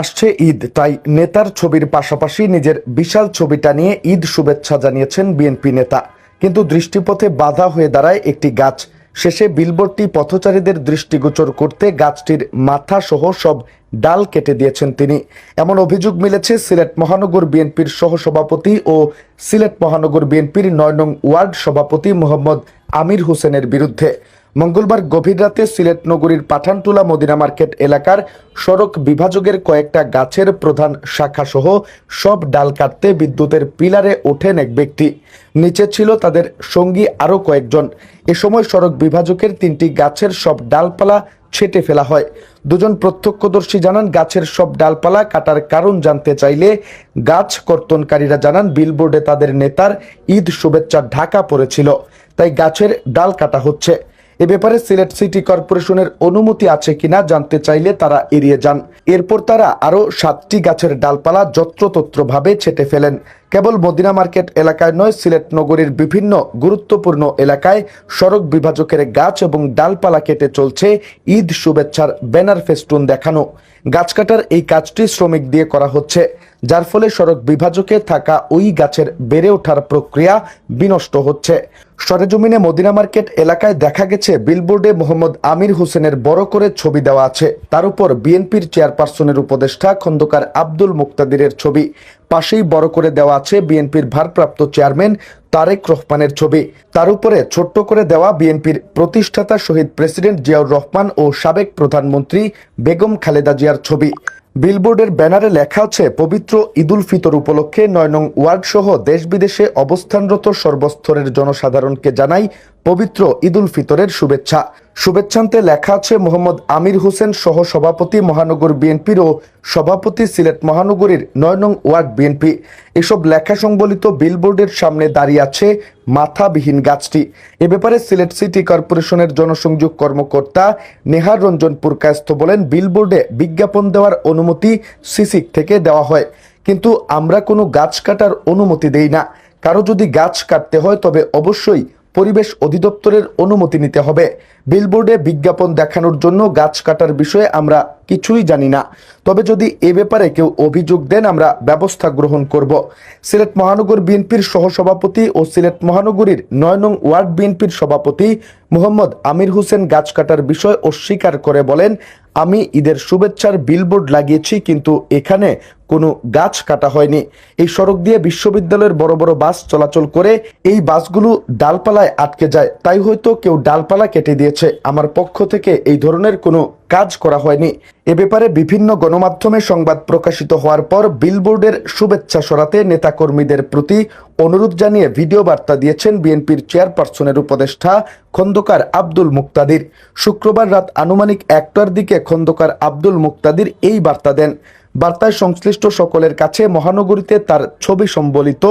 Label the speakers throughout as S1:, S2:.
S1: আসছে ঈদ। তাই নেতার ছবির পাশাপাশি নিজের বিশাল ছবিটা নিয়ে ঈদ শুভেচ্ছা জানিয়েছেন বিএনপি নেতা। কিন্তু দৃষ্টিপথে বাধা হয়ে দাঁড়ায় একটি গাছ। শেষে বিলবোর্ডটি পথচারীদের দৃষ্টিগোচর করতে গাছটির মাথা সহ সব ডাল কেটে দিয়েছেন তিনি। এমন অভিযোগ মিলেছে সিলেট মহানগর বিএনপির সহসভাপতি ও সিলেট মহানগর বিএনপির নয় নং ওয়ার্ড সভাপতি মোহাম্মদ আমির হোসেনের বিরুদ্ধে। মঙ্গলবার গভীর রাতে সিলেট নগরীর পাঠানটুলা মদিনা মার্কেট এলাকার সড়ক বিভাজকের কয়েকটা গাছের প্রধান শাখা সহ সব ডাল কাটতে বিদ্যুতের পিলারে ওঠেন এক ব্যক্তি। নিচে ছিল তাদের সঙ্গী আরও কয়েকজন। এ সময় সড়ক বিভাজকের তিনটি গাছের সব ডালপালা ছেটে ফেলা হয়। দুজন প্রত্যক্ষদর্শী জানান, গাছের সব ডালপালা কাটার কারণ জানতে চাইলে গাছ কর্তনকারীরা জানান, বিলবোর্ডে তাদের নেতার ঈদ শুভেচ্ছা ঢাকা পড়েছিল, তাই গাছের ডাল কাটা হচ্ছে। এ ব্যাপারে সিলেট সিটি কর্পোরেশনের অনুমতি আছে কিনা জানতে চাইলে তারা এড়িয়ে যান। এরপর তারা আরও সাতটি গাছের ডালপালা যত্রতত্রভাবে ছেটে ফেলেন। কেবল মদিনা মার্কেট এলাকায় নয়, সিলেট নগরীর বিভিন্ন গুরুত্বপূর্ণ এলাকায় সড়ক বিভাজকের গাছ এবং ডালপালা কেটে চলছে ঈদ শুভেচ্ছার ব্যানার ফেস্টুন দেখানো। গাছ কাটার এই কাজটি শ্রমিক দিয়ে করা হচ্ছে, যার ফলে সড়ক বিভাজকে থাকা ওই গাছের বেড়ে ওঠার প্রক্রিয়া বিনষ্ট হচ্ছে। সরেজমিনে মদিনা মার্কেট এলাকায় দেখা গেছে, বিলবোর্ডে মোহাম্মদ আমির হোসেনের বড় করে ছবি দেওয়া আছে। তার উপর বিএনপির চেয়ারপারসনের উপদেষ্টা খন্দকার আব্দুল মুক্তাদিরের ছবি। পাশেই বড় করে দেওয়া আছে বিএনপির ভারপ্রাপ্ত চেয়ারম্যান তারেক রহমানের ছবি। তার উপরে ছোট্ট করে দেওয়া বিএনপির প্রতিষ্ঠাতা শহীদ প্রেসিডেন্ট জিয়াউর রহমান ও সাবেক প্রধানমন্ত্রী বেগম খালেদা জিয়ার ছবি। বিলবোর্ডের ব্যানারে লেখা আছে, পবিত্র ঈদুল ফিতর উপলক্ষে নয় নং ওয়ার্ড সহ দেশ বিদেশে অবস্থানরত সর্বস্তরের জনসাধারণকে জানাই পবিত্র ঈদুল ফিতরের শুভেচ্ছা। শুভেচ্ছান্তে লেখা আছে, মোহাম্মদ আমির হোসেন সহ সভাপতি মহানগর বিএনপির ও সভাপতি সিলেট মহানগরীর নয় নং ওয়ার্ড বিএনপি। এসব লেখা সংবলিত বিলবোর্ডের সামনে দাঁড়িয়ে আছে মাথাবিহীন গাছটি। এ ব্যাপারে সিলেট সিটি কর্পোরেশনের জনসংযোগ কর্মকর্তা নেহার রঞ্জন পুরকায়স্থ বলেন, বিলবোর্ডে বিজ্ঞাপন দেওয়ার অনুমতি সিসিক থেকে দেওয়া হয়। কিন্তু আমরা কোনো গাছ কাটার অনুমতি দেই না। কারও যদি গাছ কাটতে হয়, তবে অবশ্যই পরিবেশ অধিদপ্তরের অনুমতি নিতে হবে। বিলবোর্ডে বিজ্ঞাপন দেখানোর জন্য গাছ কাটার বিষয়ে আমরা কিছুই জানি না। তবে যদি এ ব্যাপারে কেউ অভিযোগ দেন, আমরা ব্যবস্থা গ্রহণ করব। সিলেট মহানগর বিএনপির সহসভাপতি ও সিলেট মহানগরীর নয় নং ওয়ার্ড বিএনপির সভাপতি মোহাম্মদ আমির হোসেন গাছ কাটার বিষয় অস্বীকার করে বলেন, আমি ঈদের শুভেচ্ছার বিলবোর্ড লাগিয়েছি, কিন্তু এখানে কোনো গাছ কাটা হয়নি। এই সড়ক দিয়ে বিশ্ববিদ্যালয়ের বড় বড় বাস চলাচল করে এই বাসগুলো ডালপালায় আটকে যায়। তাই হয়তো কেউ ডালপালা কেটে দিয়েছে। আমার পক্ষ থেকে এই ধরনের কোনো কাজ করা হয়নি। এ ব্যাপারে বিভিন্ন গণমাধ্যমে সংবাদ প্রকাশিত হওয়ার পর বিলবোর্ডের শুভেচ্ছা সরাতে নেতাকর্মীদের প্রতি অনুরোধ জানিয়ে ভিডিও বার্তা দিয়েছেন বিএনপির চেয়ারপারসনের উপদেষ্টা খন্দকার আব্দুল মুক্তাদির। শুক্রবার রাত আনুমানিক একটার দিকে খন্দকার আব্দুল মুক্তাদির এই বার্তা দেন। বার্তায় সংশ্লিষ্ট সকলের কাছে মহানগরীতে তার ছবি সম্বলিত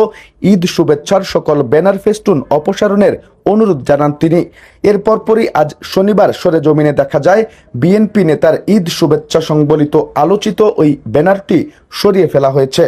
S1: ঈদ শুভেচ্ছার সকল ব্যানার ফেস্টুন অপসারণের অনুরোধ জানান তিনি। এর পরপরই আজ শনিবার সরেজমিনে দেখা যায়, বিএনপি নেতার ঈদ শুভেচ্ছা সংবলিত আলোচিত ওই ব্যানারটি সরিয়ে ফেলা হয়েছে।